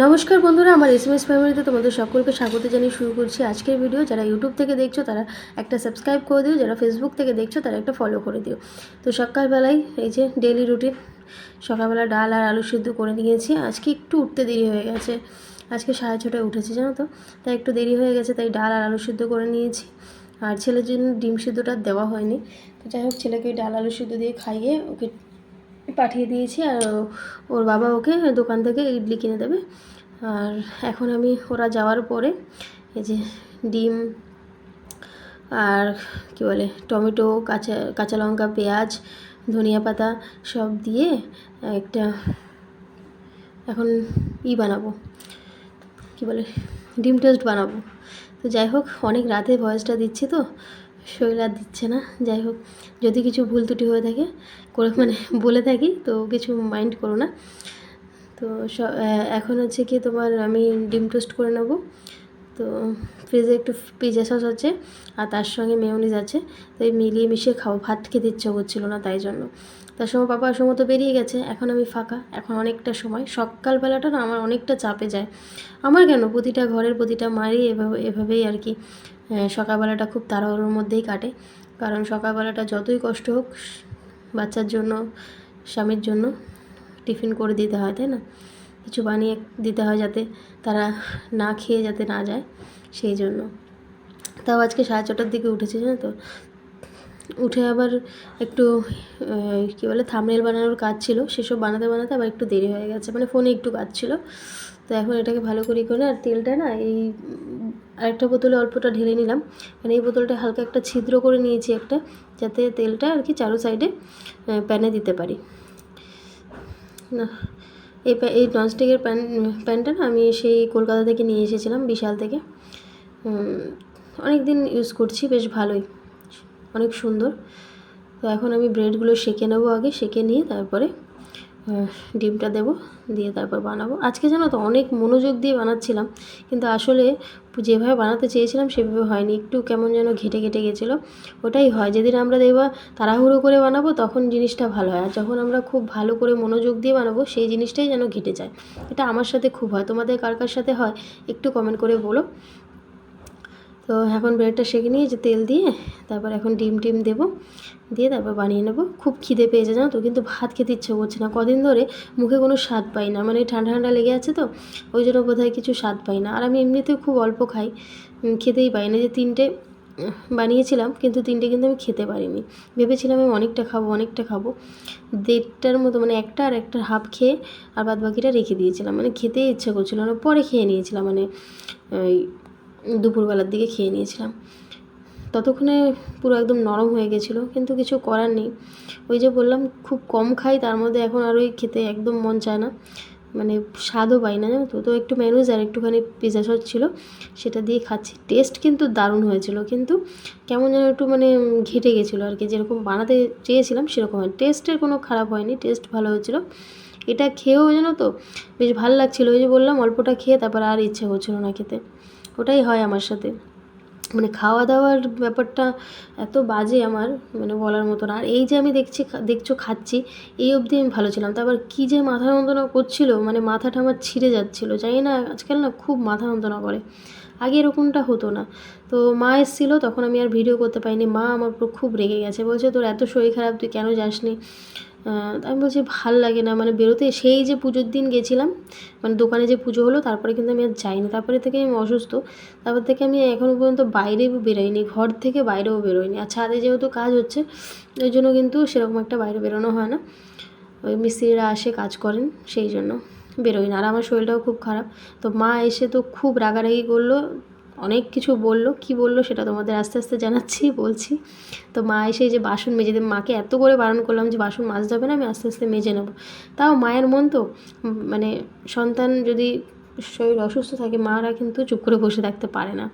নমস্কার বন্ধুরা, আমার এস এম এস ফ্যামিলিতে তোমাদের সকলকে স্বাগত জানিয়ে শুরু করছি আজকের ভিডিও যারা ইউটিউব থেকে দেখছ, তারা একটা সাবস্ক্রাইব করে দিও। যারা ফেসবুক থেকে দেখছ, তারা একটা ফলো করে দিও। তো সকালবেলায় এই যে ডেলি রুটিন সকালবেলা ডাল আর আলু সিদ্ধ করে নিয়েছি। আজকে একটু উঠতে দেরি হয়ে গেছে। আজকে সাড়ে ছটায় উঠেছি, জানো তো? তাই একটু দেরি হয়ে গেছে, তাই ডাল আর আলু সিদ্ধ করে নিয়েছি। আর ছেলের জন্য ডিম সিদ্ধটা দেওয়া হয়নি। তো যাই হোক, ছেলেকে ডাল আলু সিদ্ধ দিয়ে খাইয়ে ওকে পাঠিয়ে দিয়েছি আর ওর বাবা ওকে দোকান থেকে ইডলি কিনে দেবে। আর এখন আমি ওরা যাওয়ার পরে এই যে ডিম আর কী বলে, টমেটো, কাঁচা কাঁচা লঙ্কা, পেঁয়াজ, ধনিয়া পাতা সব দিয়ে একটা এখন ই বানাবো। কী বলে, ডিম টোস্ট বানাবো। তো যাই হোক, অনেক রাতে ভয়েসটা দিচ্ছি তো। শরীর আর দিচ্ছে না, যাই হোক, যদি কিছু ভুল ত্রুটি হয়ে থাকে, করে মানে বলে থাকি, তো কিছু মাইন্ড করো না। তো এখন হচ্ছে কি তোমার আমি ডিম টোস্ট করে নেব। তো ফ্রিজে একটু পিজা সস আছে, আর তার সঙ্গে মেয়নিজ আছে, তো এই মিলিয়ে মিশিয়ে খাও ভাত খেতে ইচ্ছা করছিল না, তাই জন্য। তার সময় পাপা সময় তো বেরিয়ে গেছে, এখন আমি ফাঁকা, এখন অনেকটা সময়। সকালবেলাটা না আমার অনেকটা চাপে যায়। আমার কেন? প্রতিটা ঘরের প্রতিটা মারই এভাবে, এভাবেই আর কি সকালবেলাটা খুব তাড়াহুড়োর মধ্যেই কাটে। কারণ সকালবেলাটা যতই কষ্ট হোক, বাচ্চার জন্য, স্বামীর জন্য টিফিন করে দিতে হয়, তাই না? কিছু বানিয়ে দিতে হয় যাতে তারা না খেয়ে যাতে না যায়, সেই জন্য। তাও আজকে সাড়ে ছটার দিকে উঠেছে, জানো তো? উঠে আবার একটু কী বলে থামনেল বানানোর কাজ ছিল। সেসব বানাতে বানাতে আবার একটু দেরি হয়ে গেছে। মানে ফোনে একটু কাজ ছিল। তো এখন এটাকে ভালো করে করে আর তেলটা না এই, আরেকটা বোতলে অল্পটা ঢেলে নিলাম। মানে এই বোতলটা হালকা একটা ছিদ্র করে নিয়েছি একটা, যাতে তেলটা আর কি চারো সাইডে প্যানে দিতে পারি। না, এই এই ননস্টিকের প্যান প্যানটা না আমি সেই কলকাতা থেকে নিয়ে এসেছিলাম, বিশাল থেকে। অনেক দিন ইউজ করছি, বেশ ভালোই। অনেক সুন্দর। তো এখন আমি ব্রেডগুলো সেঁকে নেব আগে, সেঁকে নিয়ে তারপরে ডিমটা দেবো, দিয়ে তারপর বানাবো। আজকে জানো তো অনেক মনোযোগ দিয়ে বানাচ্ছিলাম, কিন্তু আসলে যেভাবে বানাতে চেয়েছিলাম সেভাবে হয়নি। একটু কেমন যেন ঘেটে ঘেটে গেছিল। ওটাই হয়, যেদিন আমরা দেখবা তাড়াহুড়ো করে বানাবো তখন জিনিসটা ভালো হয়, আর যখন আমরা খুব ভালো করে মনোযোগ দিয়ে বানাবো সেই জিনিসটাই যেন ঘেটে যায়। এটা আমার সাথে খুব হয়। তোমাদের কার কার সাথে হয় একটু কমেন্ট করে বলো। তো এখন ব্রেডটা সেঁকে নিয়ে যে তেল দিয়ে তারপর এখন ডিম টিম দেবো, দিয়ে তারপর বানিয়ে নেব। খুব খিদে পেয়েছে জানো তো, কিন্তু ভাত খেতে ইচ্ছে করছে না। কদিন ধরে মুখে কোনো স্বাদ পাই না মানে ঠান্ডা ঠান্ডা লেগে আছে তো, ওই জন্য বোধহয় কিছু স্বাদ পাই না। আর আমি এমনিতেও খুব অল্প খাই খেতেই পাই না। যে তিনটে বানিয়েছিলাম, কিন্তু তিনটে কিন্তু আমি খেতে পারিনি। ভেবেছিলাম আমি অনেকটা খাব অনেকটা খাব। দেড়টার মতো মানে একটা আর একটা হাফ খেয়ে আর বাদ বাকিটা রেখে দিয়েছিলাম। মানে খেতেই ইচ্ছে করছিল না, পরে খেয়ে নিয়েছিলাম। মানে দুপুরবেলার দিকে খেয়ে নিয়েছিলাম। ততক্ষণে পুরো একদম নরম হয়ে গেছিল, কিন্তু কিছু করার নেই। ওই যে বললাম, খুব কম খাই, তার মধ্যে এখন আর ওই খেতে একদম মন চায় না। মানে স্বাদও পাই না, জানো তো? তো একটু ম্যানুজ আর একটুখানি পিজা সস ছিল, সেটা দিয়ে খাচ্ছি। টেস্ট কিন্তু দারুণ হয়েছিল, কিন্তু কেমন যেন একটু মানে ঘেটে গেছিল আর কি। যেরকম বানাতে চেয়েছিলাম, সেরকম হয়। টেস্টের কোনো খারাপ হয়নি টেস্ট ভালো হয়েছিল। এটা খেয়েও জানো তো, বেশ ভালো লাগছিল। ওই যে বললাম, অল্পটা খেয়ে তারপর আর ইচ্ছে করছিল না খেতে। ওটাই হয় আমার সাথে। মানে খাওয়া দাওয়ার ব্যাপারটা এত বাজে আমার মানে বলার মতো না। আর এই যে আমি দেখছি দেখছ খাচ্ছি, এই অবধি আমি ভালো ছিলাম। তারপর কী যে মাথা যন্ত্রণা করছিল মানে মাথাটা আমার ছিঁড়ে যাচ্ছিল। জানি না, আজকাল না খুব মাথা যন্ত্রণা করে। আগে এরকমটা হতো না। তো মা এসেছিল, তখন আমি আর ভিডিও করতে পারিনি। মা আমার খুব রেগে গেছে। বলছে, তোর এত শরীর খারাপ, তুই কেন যাসনি? আমি বলছি ভালো লাগে না মানে বেরোতে সেই যে পুজোর দিন গেছিলাম মানে দোকানে যে পুজো হলো, তারপরে কিন্তু আমি আর যাইনি। তারপরে থেকে আমি অসুস্থ, তারপর থেকে আমি এখনও পর্যন্ত বাইরেও বেরোইনি, ঘর থেকে বাইরেও বেরোইনি। আর ছাদে যেহেতু কাজ হচ্ছে, ওই জন্য কিন্তু সেরকম একটা বাইরে বেরোনো হয় না। ওই মিস্ত্রিরা আসে, কাজ করেন, সেই জন্য বেরোই না। আর আমার শরীরটাও খুব খারাপ। তো মা এসে তো খুব রাগারাগি করল অনেক কিছু বলল, কি বলল সেটা তোমাদের আস্তে আস্তে জানাচ্ছি, বলছি। তো মা এসে যে বাসন মেজে দেবে মাকে এত করে বারণ করলাম যে বাসন মাজতে হবে না, আমি আস্তে আস্তে মেজে নেব। তাও মায়ের মন তো মানে সন্তান যদি শরীর অসুস্থ থাকে, মারা কিন্তু চুপ করে বসে থাকতে পারে না।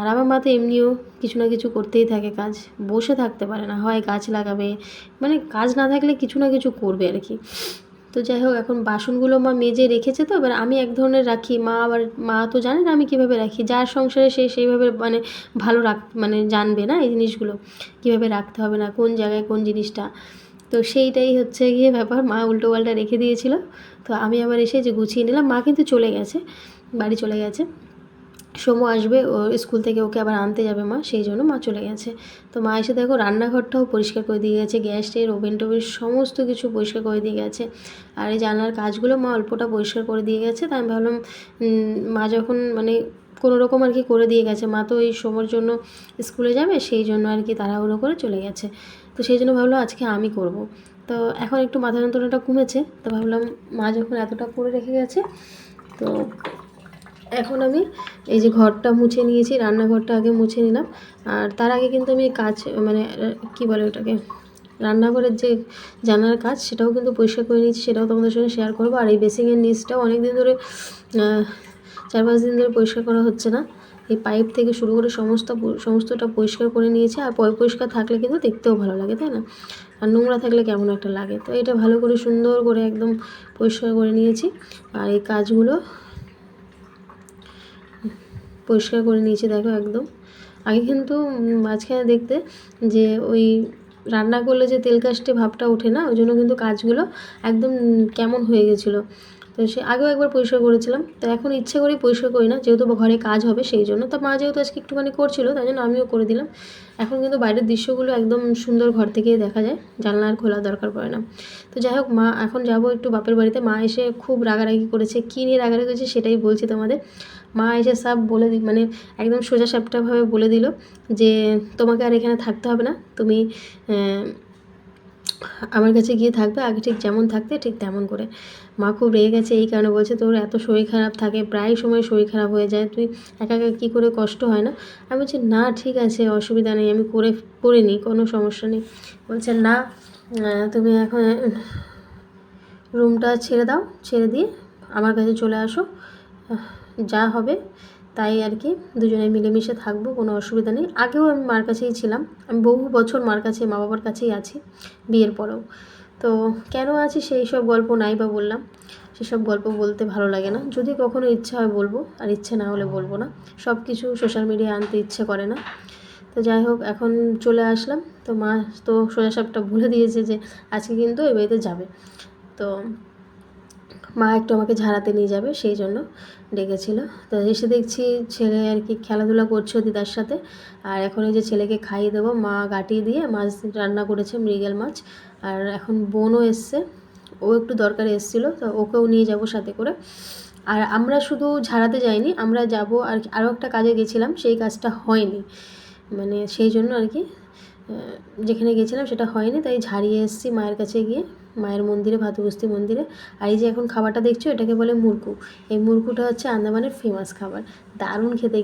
আর আমার মা তো এমনিও কিছু না কিছু করতেই থাকে কাজ, বসে থাকতে পারে না, হয় গাছ লাগাবে মানে কাজ না থাকলে কিছু না কিছু করবে আর কি। তো যাই হোক, এখন বাসনগুলো মা মেজে রেখেছে তো, এবার আমি এক ধরনের রাখি। মা আবার, মা তো জানে না আমি কীভাবে রাখি। যার সংসারে সে সেইভাবে মানে ভালো রাখ মানে জানবে না এই জিনিসগুলো, কীভাবে রাখতে হবে না, কোন জায়গায় কোন জিনিসটা। তো সেইটাই হচ্ছে গিয়ে ব্যাপার, মা উল্টো পাল্টা রেখে দিয়েছিল। তো আমি আবার এসে যে গুছিয়ে নিলাম, মা কিন্তু চলে গেছে, বাড়ি চলে গেছে। সোমু আসবে, ও স্কুল থেকে ওকে আবার আনতে যাবে মা, সেই জন্য মা চলে গেছে। তো মা এসে দেখো রান্নাঘরটাও পরিষ্কার করে দিয়ে গেছে, গ্যাস টের ওভেন টোভেন সমস্ত কিছু পরিষ্কার করে দিয়ে গেছে। আর এই জানলার কাজগুলো মা অল্পটা পরিষ্কার করে দিয়ে গেছে, তাই আমি ভাবলাম মা যখন মানে কোনো রকম আর কি করে দিয়ে গেছে, মা তো এই সময়ের জন্য স্কুলে যাবে, সেই জন্য আর কি তাড়াহুড়ো করে চলে গেছে। তো সেই জন্য ভাবলাম আজকে আমি করব। তো এখন একটু মাথা যন্ত্রণাটা কমেছে, তো ভাবলাম মা যখন এতটা করে রেখে গেছে, তো এখন আমি এই যে ঘরটা মুছে নিয়েছি, রান্নাঘরটা আগে মুছে নিলাম। আর তার আগে কিন্তু আমি কাজ মানে কি বলে ওটাকে, রান্নাঘরের যে জানার কাজ, সেটাও কিন্তু পরিষ্কার করে নিয়েছি, সেটাও তোমাদের সঙ্গে শেয়ার করব। আর এই বেসিংয়ের নিচটাও অনেক দিন ধরে চার পাঁচ দিন ধরে পরিষ্কার করা হচ্ছে না। এই পাইপ থেকে শুরু করে সমস্ত সমস্তটা পরিষ্কার করে নিয়েছে, আর পরিষ্কার থাকলে কিন্তু দেখতেও ভালো লাগে, তাই না? আর নোংরা থাকলে কেমন একটা লাগে? তো এটা ভালো করে সুন্দর করে একদম পরিষ্কার করে নিয়েছি। আর এই কাজগুলো পরিষ্কার করে নিয়েছি, দেখো একদম। আগে কিন্তু মাঝখানে দেখতে যে ওই রান্না করলে যে তেল কাস্টে ভাবটা ওঠে না, ওই জন্য কিন্তু কাজগুলো একদম কেমন হয়ে গেছিল। তো সে আগেও একবার পরিষ্কার করেছিলাম। তো এখন ইচ্ছে করেই পরিষ্কার করি না, যেহেতু ঘরে কাজ হবে সেই জন্য। তো মা যেহেতু আজকে একটুখানি করছিল, তাই জন্য আমিও করে দিলাম। এখন কিন্তু বাইরের দৃশ্যগুলো একদম সুন্দর ঘর থেকেই দেখা যায় জানলা আর খোলার দরকার পড়ে না। তো যাই হোক, মা, এখন যাব একটু বাপের বাড়িতে। মা এসে খুব রাগারাগি করেছে, কী নিয়ে রাগারাগি করেছে সেটাই বলছি তোমাদের। মা এসে সব বলে দি মানে একদম সোজা সাপটাভাবে বলে দিল যে, তোমাকে আর এখানে থাকতে হবে না, তুমি আমার কাছে গিয়ে থাকবে, আগে ঠিক যেমন থাকতে ঠিক তেমন করে। মা খুব রেগে গেছে, এই কারণে বলছে, তোর এত শরীর খারাপ থাকে, প্রায় সময় শরীর খারাপ হয়ে যায়, তুই একা একা কী করে কষ্ট হয় না? আমি বলছি, না, ঠিক আছে, অসুবিধা নেই, আমি করে করে নিই, কোনো সমস্যা নেই। বলছে, না তুমি এখন, রুমটা ছেড়ে দাও, ছেড়ে দিয়ে আমার কাছে চলে আসো। যা হবে, তাই আর কি দুজনে মিলেমিশে থাকব, কোনো অসুবিধা নেই। আগেও আমি মার কাছেই ছিলাম, আমি বহু বছর মার কাছে, মা বাবার কাছেই আছি, বিয়ের পরেও। তো কেন আছি সেই সব গল্প নাই বা বললাম, সেসব গল্প বলতে ভালো লাগে না। যদি কখনো ইচ্ছা হয় বলব, আর ইচ্ছে না হলে বলব না। সব কিছু সোশ্যাল মিডিয়ায় আনতে ইচ্ছে করে না। তো যাই হোক, এখন চলে আসলাম। তো মা তো সোজা সাপটা ভুলে দিয়েছে যে, আজকে কিন্তু এই বাড়িতে যাবে। তো মা একটু আমাকে ঝাড়াতে নিয়ে যাবে, সেই জন্য ডেকেছিল। তো এসে দেখছি ছেলে আর কি খেলাধুলা করছে দিদার সাথে। আর এখন এই যে ছেলেকে খাইয়ে দেবো, মা গাটিয়ে দিয়ে মাছ রান্না করেছে, মৃগেল মাছ। আর এখন বোনও এসছে, ও একটু দরকারে এসেছিল, তো ওকেও নিয়ে যাব সাথে করে। আর আমরা শুধু ঝাড়াতে যাইনি, আমরা যাব আর আরও একটা কাজে গেছিলাম, সেই কাজটা হয়নি। মানে সেই জন্য আর কি যেখানে গেছিলাম সেটা হয়নি, তাই ঝাড়িয়ে এসেছি মায়ের কাছে গিয়ে। মায়ের মন্দিরে, ভাতুবস্তি মন্দিরে। আর এই যে এখন খাবারটা দেখছ, এটাকে বলে মুরকু। এই মুরকুটা হচ্ছে আন্দামানের ফেমাস খাবার। দারুণ খেতে